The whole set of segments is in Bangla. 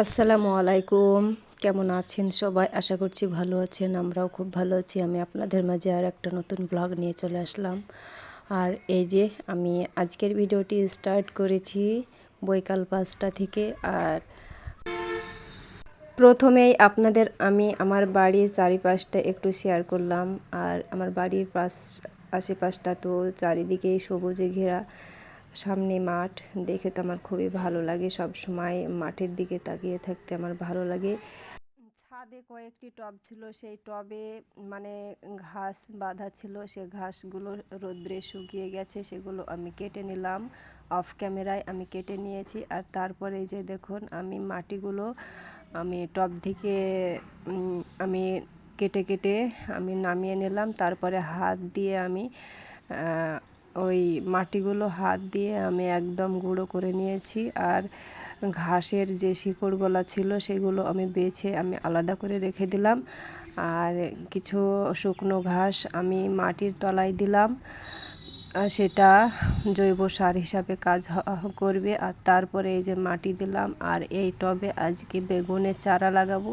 আসসালামু আলাইকুম। কেমন আছেন সবাই? আশা করছি ভালো আছেন, আমরাও খুব ভালো আছি। আমি আপনাদের মাঝে আর একটা নতুন ব্লগ নিয়ে চলে আসলাম। আর এই যে আমি আজকের ভিডিওটি স্টার্ট করেছি বৈকাল পাঁচটা থেকে। আর প্রথমেই আপনাদের আমি আমার বাড়ির চারিপাশটা একটু শেয়ার করলাম। আর আমার বাড়ির পাশ, আশেপাশটা তো চারিদিকেই সবুজে ঘেরা। সামনে মাঠ, দেখে তো আমার খুবই ভালো লাগে। সব সময় মাঠের দিকে তাকিয়ে থাকতে আমার ভালো লাগে। ছাদে কয়েকটি টব ছিল, সেই টবে মানে ঘাস বাঁধা ছিল। সে ঘাসগুলো রোদ্রে শুকিয়ে গেছে, সেগুলো আমি কেটে নিলাম। অফ ক্যামেরায় আমি কেটে নিয়েছি। আর তারপরে যে দেখুন, আমি মাটিগুলো আমি টব থেকে আমি কেটে কেটে আমি নামিয়ে নিলাম। তারপরে হাত দিয়ে আমি ওই মাটিগুলো হাত দিয়ে আমি একদম গুঁড়ো করে নিয়েছি আর ঘাসের যে শিকড়গুলো ছিল সেগুলো আমি বেছে আমি আলাদা করে রেখে দিলাম। আর কিছু শুকনো ঘাস আমি মাটির তলায় দিলাম। সেটা জৈব সার হিসাবে কাজ করবে। আর তারপরে এই যে মাটি দিলাম আর এই টবে আজকে বেগুনের চারা লাগাবো।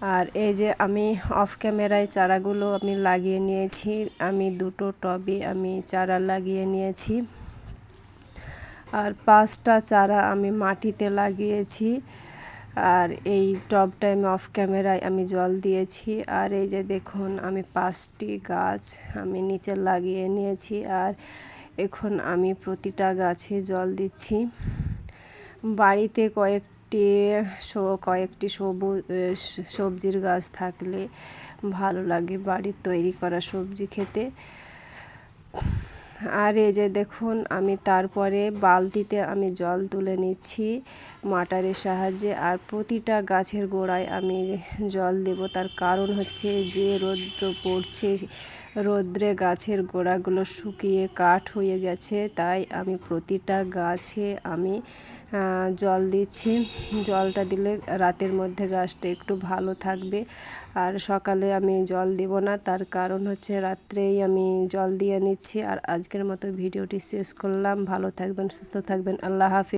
আর এই যে আমি অফ ক্যামেরায় চারাগুলো আমি লাগিয়ে নিয়েছি। আমি দুটো টবে আমি চারা লাগিয়ে নিয়েছি। আর পাঁচটা চারা আমি মাটিতে লাগিয়েছি। আর এই টবটা আমি অফ ক্যামেরায় আমি জল দিয়েছি। আর এই যে দেখুন, আমি পাঁচটি গাছ আমি নিচে লাগিয়ে নিয়েছি। আর এখন আমি প্রতিটা গাছে জল দিচ্ছি। বাড়িতে কয়েক কয়েকটি কয়েকটি সবুজ সবজির গাছ থাকলে ভালো লাগে বাড়ির তৈরি করা সবজি খেতে। আর এই যে দেখুন, আমি তারপরে বালতিতে আমি জল তুলে নিচ্ছি। মাটারের সাহায্যে আর প্রতিটা গাছের গোড়ায় আমি জল দেব। তার কারণ হচ্ছে যে রৌদ্র পড়ছে, রৌদ্রে গাছের গোড়াগুলো শুকিয়ে কাঠ হয়ে গেছে, তাই আমি প্রতিটা গাছে আমি জল দিচ্ছি। জলটা দিলে রাতের মধ্যে গাছটা একটু ভালো থাকবে। আর সকালে আমি জল দেব না, তার কারণ হচ্ছে রাত্রেই আমি জল দিয়ে নিচ্ছি। আর আজকের মতো ভিডিওটি শেষ করলাম। ভালো থাকবেন, সুস্থ থাকবেন। আল্লাহ হাফিজ।